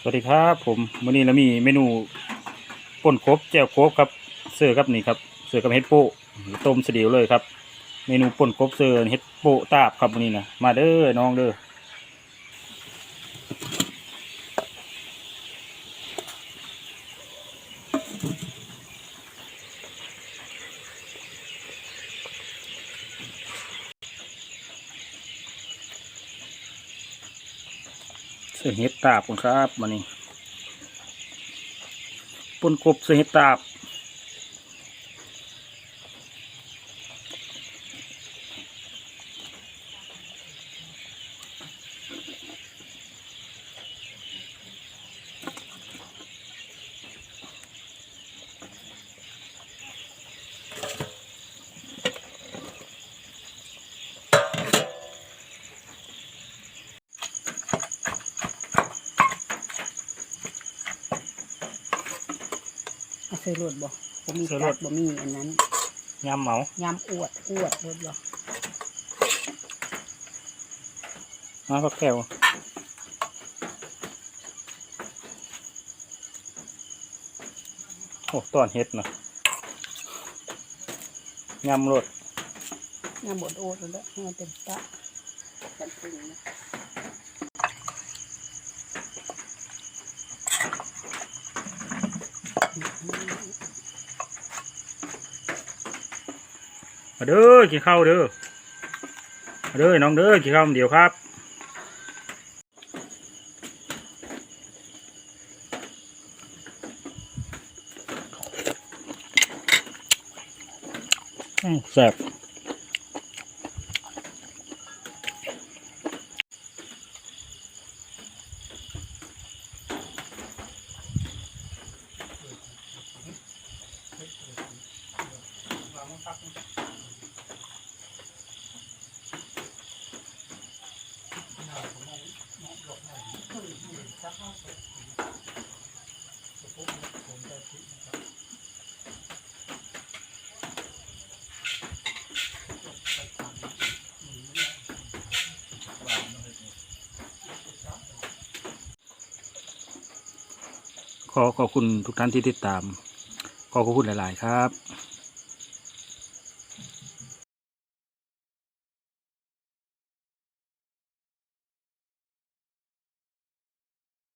สวัสดีครับผมวันนี้เรามีเมนูป่นครบแจ่วครบครับเสือครับนี่ครับเสือกับเฮ็ดโปต้มสะเดียวเลยครับ เมนูป่นครบเสือเฮ็ดโปตาบครับวันนี้นะมาเด้อน้องเด้อ เสเห็ดตาบคุณครับวันนี้ป่นกบเสเห็ดตาบ เอาใส่รถบ่บ่มีใส่รจัสดบ่มีอันนั้นยำเหมายำอวดอวดรถบ่มาพักแก้วโอ้ตอนเฮ็ดนะยำรสยำบดโอดแล้วให้มันเป็นตะกันปรุงนะ มาเด้อกินข้าวเด้อมาเด้อน้องเด้อกินข้าวเดี๋ยวครับแซ่บ ขอขอบคุณทุกท่านที่ติดตาม ขอขอบคุณหลาย ๆ ครับ